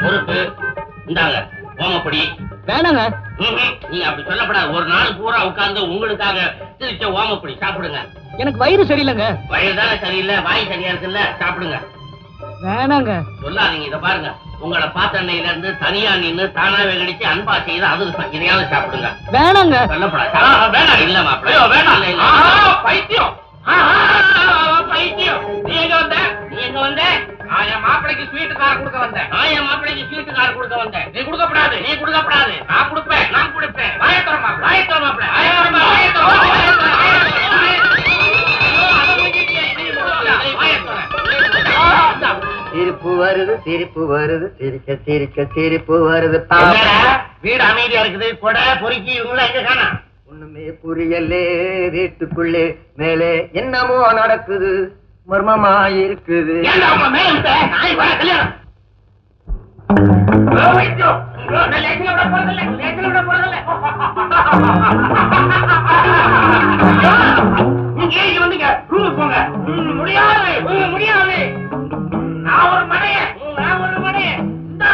முறுக்கு இந்தாங்க ஓமப்பொடி. வேணாங்க. நீங்க அப்படி சொல்லப்படாது. ஒரு நாள் பூரா உட்கார்ந்து உங்களுக்காக திரிச்ச ஓமப்பொடி சாப்பிடுங்க. எனக்கு வயிறு சரியில்லைங்க. வயிறு தானே சரியில்லை வாய் சரியா இருக்குல்ல சாப்பிடுங்க. வேணாங்க. சொல்லாதீங்க இத பாருங்க. உங்களை பார்த்த அன்னையில இருந்து தனியா நின்னு தானாவே கடிச்சு அன்பா செய்து அதிர்ஷ்டம் இதையாவது சாப்பிடுங்க. வேணாங்க. சொல்லப்படாது. வேணாம். இல்ல மாப்பிள்ள வேணாம். இல்ல. பைத்தியம். பைத்தியம். நீ எங்க வந்த? நீ எங்க வந்த? என் மாப்பிளைக்கு ஸ்வீட் கார் கொடுக்க வந்தேன். நான் என் மாப்பிளைக்கு ஸ்வீட் கார் கொடுக்க வந்தேன். நீ கொடுக்கப்படாது. நீ கொடுக்கப்படாது. நான் கொடுப்பேன். நான் கொடுப்பேன். வாயத்தர மாப்பிள. வாயத்தர மாப்பிள. வாயத்தர வாயத்தர சிரிப்பு வருது சிரிப்பு வருது சிரிக்க சிரிக்க சிரிப்பு வருது. வீடு அமைதியா இருக்குது. கொடை பொறுக்கி இவங்கள எங்க காணா? ஒண்ணுமே புரியலே வீட்டுக்குள்ளே மேலே என்னமோ நடக்குது. மர்மமா இருக்குது முடியாது, முடியாது. நான் ஒரு மடையன், ம், நான் ஒரு. இந்த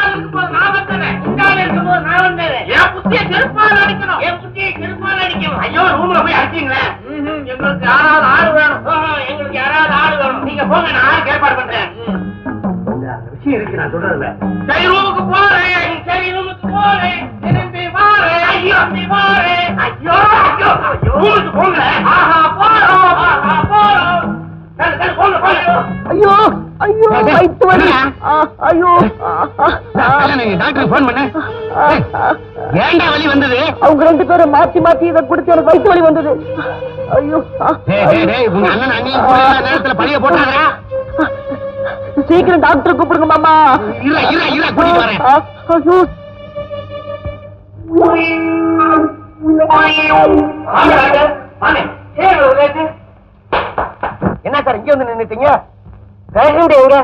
நான் வந்தவன், இந்த ஆள் இருக்கும்போது நான் வந்தவன். என் புத்தியை செருப்பால அடிக்கணும். என் புத்தியை செருப்பால அடிக்கணும். ஐயோ, ரூம்ல போய் அடிச்சீங்களே. ம்ஹும், எங்களுக்கு யாராவது ஆள் வேணும். நீங்க போங்க, நான் ஆளுக்கு ஏற்பாடு பண்றேன். விஷயம் இருக்கு நான் சொல்றதுல சரி ரூமுக்கு போறேன். சரி ரூமுக்கு போறேன். திரும்பி வாரேன். ஐயோ திரும்பி வாரேன். ஐயோ ஐயோ ரூமுக்கு போங்க ஆஹா போறோம் ஆஹா போறோம். போங்க போங்க. ஐயோ! ஐயோ வயித்து வலி ஐயோ. டாக்டர் போன் பண்ண. ஏன்டா வலி வந்தது? அவங்க ரெண்டு பேரும் மாத்தி மாத்தி இதை குடிச்சு எனக்கு வயித்து வலி வந்தது. ஐயோ. உங்க அண்ணன் இல்லாத நேரத்துல பழிய போட்டாங்க சீக்கிரம் டாக்டர் கூப்பிடுங்க மாமா. கூட்டிட்டு வரேன். ஆ, ஐயோ. என்ன சார் இங்க வந்து நின்னுட்டீங்க? பேஷண்ட் எங்க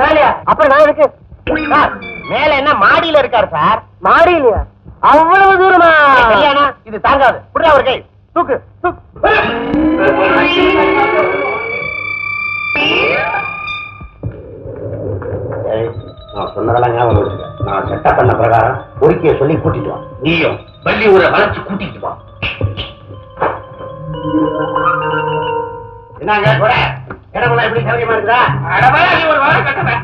மேலையா? அப்ப நான் இருக்கு சார், மேல என்ன மாடியில இருக்காரு சார்? மாடியிலயா? அவ்வளவு தூரமா? இது தாங்காது. புரிய அவர் கை. தூக்கு தூக்கு. நான் சொன்னதெல்லாம் ஞாபகம் வச்சுக்க. நான் செட்டப் பண்ண பிரகாரம் பொறுக்கிய சொல்லி கூட்டிட்டு வா. நீயும் வள்ளி ஊரை வளைச்சு கூட்டிட்டு வா. என்னங்க? கூட இடமெல்லாம் எப்படி சௌரியமா இருக்குதா? அடவா, நீ ஒரு வாரம் கட்டுவேன்.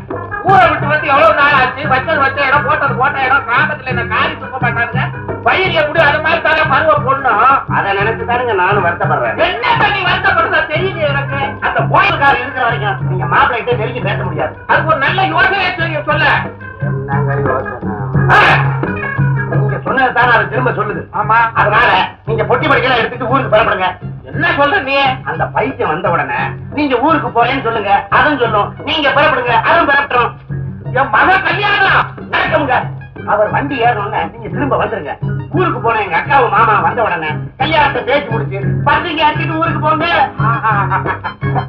ஊரை விட்டு வந்து எவ்வளவு நாள் ஆச்சு? வச்சது வச்ச இடம் போட்டது போட்ட இடம் கிராமத்துல என்ன காரி துப்ப மாட்டாங்க பயிர் எப்படி அது மாதிரி தானே பருவ பொண்ணும் அதை நினைச்சு தானுங்க நானும் வருத்தப்படுறேன். என்ன பண்ணி வருத்தப்படுறதா தெரியுது எனக்கு? அந்த கோயில்காரர் இருக்கிற வரைக்கும் நீங்க மாப்பிள்ளைகிட்ட நெருங்கி பேச முடியாது. அதுக்கு ஒரு நல்ல யோசனை சொல்லி சொல்ல. என்னங்க யோசனை? நீங்க சொன்னது தானே அது திரும்ப சொல்லுது. ஆமா. அதனால நீங்க பொட்டி படிக்கலாம் எடுத்துட்டு ஊருக்கு புறப்படுங்க. என்ன சொல்ற நீ அந்த பைத்தியம் வந்த உடனே நீங்க ஊருக்கு போறேன்னு சொல்லுங்க. அதுவும் சொல்லும். நீங்க புறப்படுங்க. அதுவும் புறப்பட்டுரும். என் மக கல்யாணம். நடக்குங்க. அவர் வண்டி ஏறணும்னு நீங்க திரும்ப வந்துருங்க. ஊருக்கு போன எங்க அக்காவும் மாமா வந்த உடனே கல்யாணத்தை பேசி முடிச்சு பத்திரிக்கை அடிச்சுட்டு ஊருக்கு போங்க.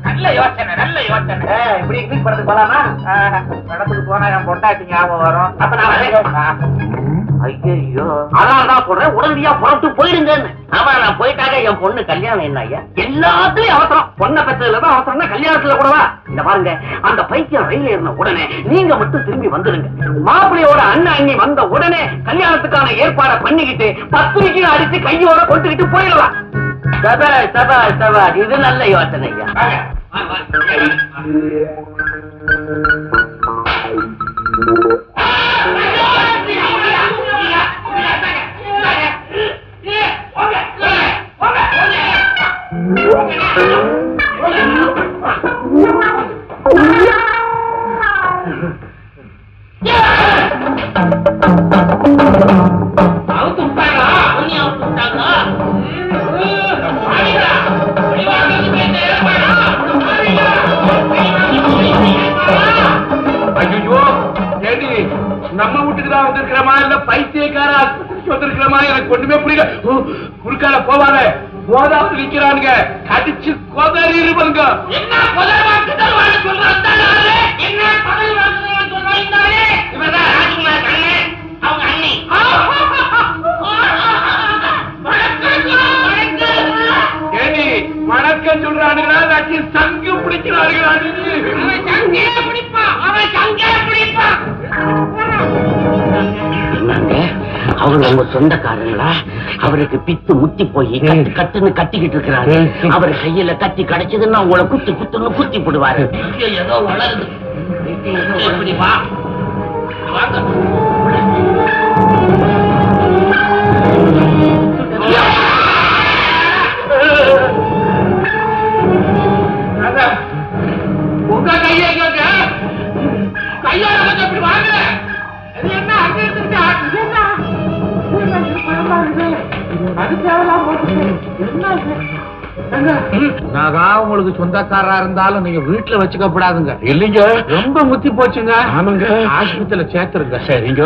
நல்ல யோசனை நல்ல யோசனை. இப்படி இங்கிலீஷ் படத்துக்கு போலாமா? ஆஹ், இடத்துக்கு போனா என் பொண்டாட்டி ஞாபகம் வரும். அப்ப நான். ஐயோ அதனாலதான் சொல்றேன் உடனடியா புறத்து போயிடுங்கன்னு. ஆமா நான் போயிட்டாக என் பொண்ணு கல்யாணம் என்ன ஐயா? எல்லாத்துலயும் அவசரம். பொண்ணை பெற்றதுலதான் அவசரம்னா கல்யாணத்துல கூடவா? இந்த பாருங்க அந்த பைக்கியம் ரயில் ஏறின உடனே நீங்க மட்டும் திரும்பி வந்துருங்க. மாப்பிள்ளையோட அண்ணன் அண்ணி வந்த உடனே கல்யாணத்துக்கான ஏற்பாடை பண்ணிக்கிட்டு பத்திரிக்கையும் அடிச்சு கையோட கொண்டுகிட்டு போயிடலாம். சபா சபா சபா இது நல்ல யோசனை ஐயா. அவுத்து பைத்தியக்கார? ஆஸ்பத்திரிக்கு வந்திருக்கிறமா எனக்கு ஒண்ணுமே புரியல. குறுக்கால போவாத. போதாவது நிக்கிறானுங்க. கடிச்சு கொதறி இருப்பாங்க என்ன முதல் வாக்கு தானே ஆளு? என்ன பதவி வாக்கு ஆளு? இவர்தான் ராஜ்குமார் கண்ணன், அவங்க அண்ணி. வணக்கம், வணக்கம். ஏடி வணக்கம் சொல்றானுங்களா? நச்சு சங்கு பிடிக்கிறானுங்களா? அவன் சங்கே பிடிப்பான். அவன் சங்கே பிடிப்பான். என்னங்க அவர் உங்க சொந்தக்காரங்களா? அவருக்கு பித்து முத்தி போய் கட்டு கட்டுன்னு கட்டிக்கிட்டு இருக்கிறாரு. அவர் கையில கத்தி கிடைச்சதுன்னா உங்களை குத்து குத்துன்னு குத்தி போடுவாரு. ஏதோ வளருது. நாகா உங்களுக்கு சொந்தக்காரா இருந்தாலும் நீங்க வீட்டுல வச்சுக்க கூடாதுங்க. இல்லைங்க. ரொம்ப முத்தி போச்சுங்க. ஆமாங்க. ஆஸ்பத்திரியில சேர்த்துருங்க. சரிங்க.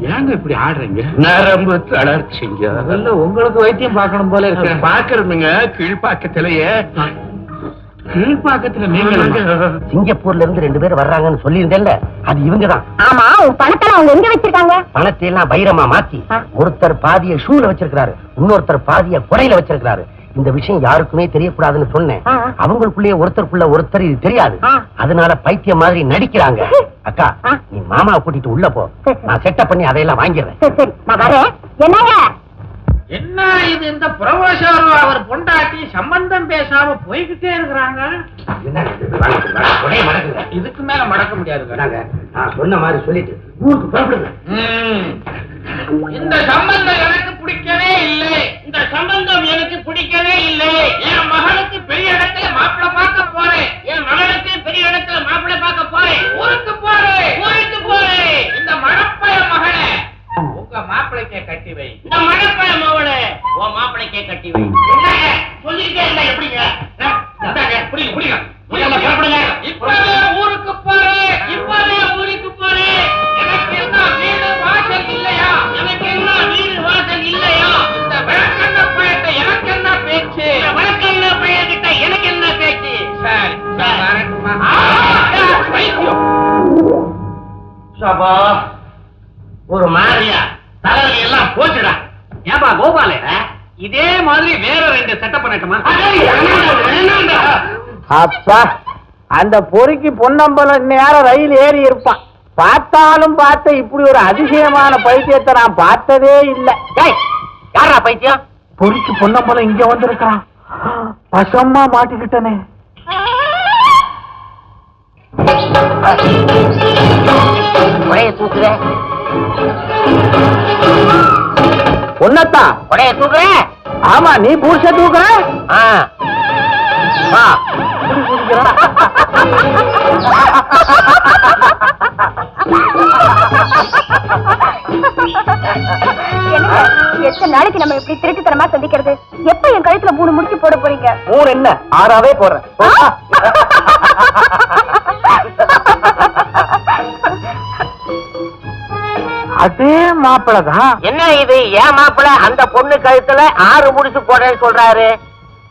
ஏங்க இப்படி ஆடுறீங்க? நரம்பு தளர்ச்சிங்க. அதல்ல உங்களுக்கு வைத்தியம் பார்க்கணும் போல இருக்கு. பாக்குறதுங்க கீழ்பாக்கத்திலேயே கீழ்பாக்கத்துல நீங்க சிங்கப்பூர்ல இருந்து ரெண்டு பேர் வர்றாங்கன்னு சொல்லியிருந்தேன்ல அது ஆமா உன் பணத்தை அவங்க எங்க வச்சிருக்காங்க? பணத்தை எல்லாம் வைரமா மாத்தி ஒருத்தர் பாதிய ஷூல வச்சிருக்காரு இன்னொருத்தர் பாதிய குடையில வச்சிருக்காரு இந்த விஷயம் யாருக்குமே தெரியக்கூடாதுன்னு சொன்னேன். அவங்களுக்குள்ளேயே ஒருத்தருக்குள்ள ஒருத்தர் இது தெரியாது. அதனால பைத்தியம் மாதிரி நடிக்கிறாங்க. அக்கா. நீ மாமாவை கூட்டிட்டு உள்ள போ. நான் செட்டப் பண்ணி அதையெல்லாம் வாங்கிடுறேன். சரி சரி. நான் வரேன். என்னங்க? என்ன இது இந்த புரமோஷர் அவர் பொண்டாட்டி சம்பந்தம் பேசாம போய்கிட்டே இருக்கிறாங்க. இதுக்கு மேல மடக்க முடியாதுங்க நான் சொன்ன மாதிரி சொல்லிட்டு ஊருக்கு புறப்படுங்க. இந்த சம்பந்தம் எனக்கு பிடிக்கவே இல்லை. இந்த சம்பந்தம் எனக்கு பிடிக்கவே இல்லை. என் மகனுக்கு பெரிய இடத்துல செட்டப் பண்ணட்டுமா அப்பா அந்த பொறுக்கி பொன்னம்பலம் நேரம் ரயில் ஏறி இருப்பான். பார்த்தாலும் பார்த்த இப்படி ஒரு அதிசயமான பைத்தியத்தை நான் பார்த்ததே இல்லை. யாரா பைத்தியம்? பொறுக்கி பொன்னம்பலம் இங்க வந்திருக்கான் பசமா மாட்டிக்கிட்டனே. கொடைய தூக்குற. பொன்னத்தா கொடைய தூக்குற. ஆமா நீ பூச தூக்குற? ஆ. வா. என்னங்க எத்தனை நாளைக்கு நம்ம இப்படி திருட்டுத்தனமா சந்திக்கிறது? எப்ப என் கழுத்துல மூணு முடிச்சு போட போறீங்க? மூணு என்ன? ஆறாவே போடுறேன். அதே மாப்பிளதான். என்ன இது? ஏன் மாப்பிள? அந்த பொண்ணு கழுத்துல ஆறு முடிச்சு போடுறேன்னு சொல்றாரு.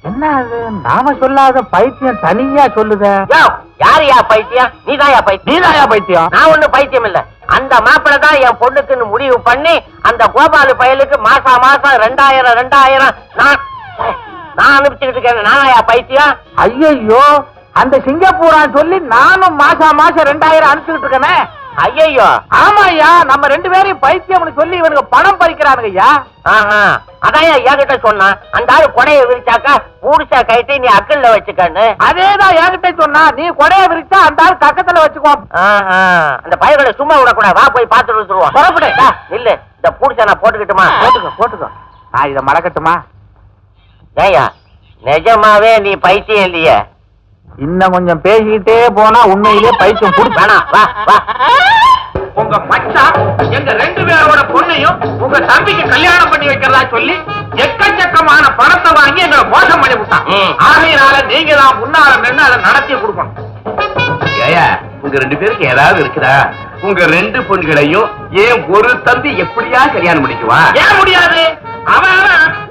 என்ன அது? நாம சொல்லாத பைத்தியம் தனியா சொல்லுத. யோ, யாரு யா பைத்தியம்? நீதான் யா பைத்தியம்? நீதாயா பைத்தியம்? நான் ஒண்ணு பைத்தியம் இல்ல. அந்த மாப்பிள தான் என் பொண்ணுக்குன்னு முடிவு பண்ணி அந்த கோபாலு பயலுக்கு மாசா மாசம் ரெண்டாயிரம் ரெண்டாயிரம். நான் நான் அனுப்பிச்சுக்கிட்டு இருக்கேன். நானா பைத்தியம்? ஐயோ அந்த சிங்கப்பூரான் சொல்லி நானும் மாசா மாசம் ரெண்டாயிரம் அனுப்பிச்சுட்டு இருக்கேனே. ஐயோ ஆமாய்யா நம்ம ரெண்டு பேரையும் பைத்தியம்னு சொல்லி இவனுக்கு பணம் பறிக்கிறானுங்க ஐயா அதான் என்கிட்ட சொன்னான். அந்த ஆளு கொடைய விரிச்சாக்கா பூடிச்சா கைட்டி நீ அக்கல்ல வச்சுக்கன்னு. அதேதான் என்கிட்ட சொன்னா நீ கொடைய விரிச்சா அந்த ஆள் கக்கத்துல வச்சுக்குவான். ஆஹா, அந்த பயல்களை சும்மா விடக்கூடாது. வா போய் பார்த்துட்டு வந்துருவோம். புறப்படு. டா, நில்லு. இந்த பூடிச்சா நான் போட்டுக்கிட்டுமா? போட்டுக்கோ போட்டுக்கோ. நான் இதை மறக்கட்டுமா ஏயா நிஜமாவே நீ பைத்தியம் இல்லையே. இன்னும் கொஞ்சம் பேசிக்கிட்டே போனா உண்மையிலேயே பைத்தியம் புடிச்சு வேணாம் வா வா. உங்க மச்சான் எங்க ரெண்டு பேரோட பொண்ணையும் உங்க தம்பிக்கு கல்யாணம் பண்ணி வைக்கிறதா சொல்லி எக்கச்சக்கமான பணத்தை வாங்கி எங்களை மோசம் பண்ணி விட்டான். ஆகையினால நீங்க தான் முன்னால நின்று அதை நடத்தி கொடுக்கணும். ஏயா உங்க ரெண்டு பேருக்கு ஏதாவது இருக்குதா? உங்க ரெண்டு பொண்களையும் ஏன் ஒரு தம்பி எப்படியா கல்யாணம் பண்ணிக்குவா? ஏன் முடியாது? அவன்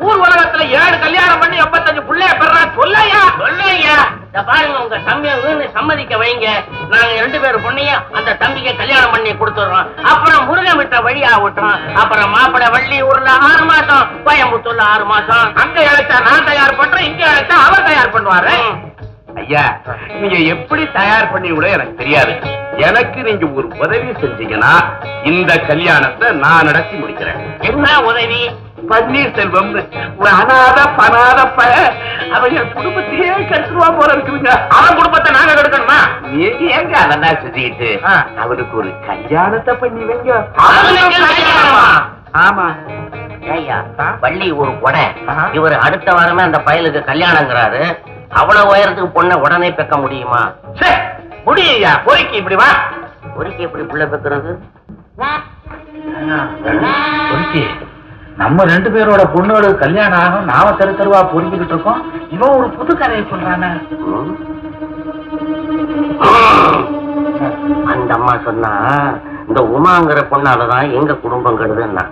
ஊர் உலகத்துல ஏழு கல்யாணம் பண்ணி எண்பத்தஞ்சு பிள்ளைய பெறான் சொல்லையா? சொல்லுங்க இந்த பாருங்க உங்க தம்பியை வீணு சம்மதிக்க வைங்க. நாங்க ரெண்டு பேரும் பொண்ணையும் அந்த தம்பிக்கு கல்யாணம் பண்ணி கொடுத்துடுறோம். அப்புறம் முருகன் விட்ட வழியா விட்டுறோம். அப்புறம் மாப்பிளை வள்ளி ஊர்ல ஆறு மாசம் கோயம்புத்தூர்ல ஆறு மாசம். அங்க அழைச்சா நான் தயார் பண்றேன் இங்க அழைச்சா அவர் தயார் பண்ணுவாரு. ஐயா நீங்க எப்படி தயார் பண்ணி கூட எனக்கு தெரியாது. எனக்கு நீங்க ஒரு உதவி செஞ்சீங்கன்னா இந்த கல்யாணத்தை நான் நடத்தி முடிக்கிறேன். என்ன உதவி? பன்னீர்செல்வம் ஒரு அனாத பனாத என் குடும்பத்தையே கட்டுருவா போல இருக்குதுங்க. அவன் குடும்பத்தை நாங்க எடுக்கணுமா நீங்க ஏங்க அதெல்லாம் செஞ்சுக்கிட்டு. அவனுக்கு ஒரு கல்யாணத்தை பண்ணி வைங்க? ஆமா. வள்ளி ஒரு கொடை. இவர் அடுத்த வாரமே அந்த பயலுக்கு கல்யாணங்கிறாரு. அவ்வளவு உயரத்துக்கு பொண்ணை உடனே பெக்க முடியுமா? சே, முடியையா பொறுக்கி இப்படி வா. ஒருக்கி எப்படி புள்ள பெக்கிறது? பொறுக்கி. நம்ம ரெண்டு பேரோட பொண்ணோட கல்யாணம் ஆகும் நாம தெரு தெருவா பொறுக்கிட்டு இருக்கோம். இவன் ஒரு புது கதையை சொல்றானே. அந்த அம்மா சொன்னா இந்த உமாங்கிற பொண்ணாலதான் எங்க குடும்பம் கெடுதுன்னா.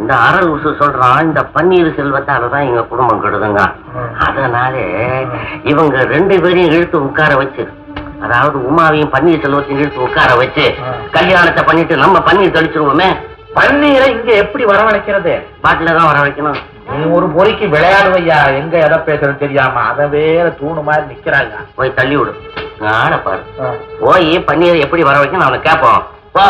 இந்த அறல் உசு சொல்றான் இந்த பன்னீர் செல்வத்தாலதான் எங்க குடும்பம் கெடுதுங்க அதனாலே இவங்க ரெண்டு பேரையும் இழுத்து உட்கார வச்சு அதாவது உமாவையும் பன்னீர் செல்வத்தையும் இழுத்து உட்கார வச்சு கல்யாணத்தை பண்ணிட்டு நம்ம பன்னீர் தெளிச்சிருவோமே. பன்னீரை இங்க எப்படி வரவழைக்கிறது? பாட்டில தான் வர வைக்கணும். நீ ஒரு பொறிக்கு விளையாடுவையா? எங்க எதை பேசுறது தெரியாம அத வேற தூணு மாதிரி நிக்கிறாங்க போய் தள்ளி விடு. ஆன பாரு. போய் பன்னீரை எப்படி வர வைக்கணும் அவனை கேட்போம். போ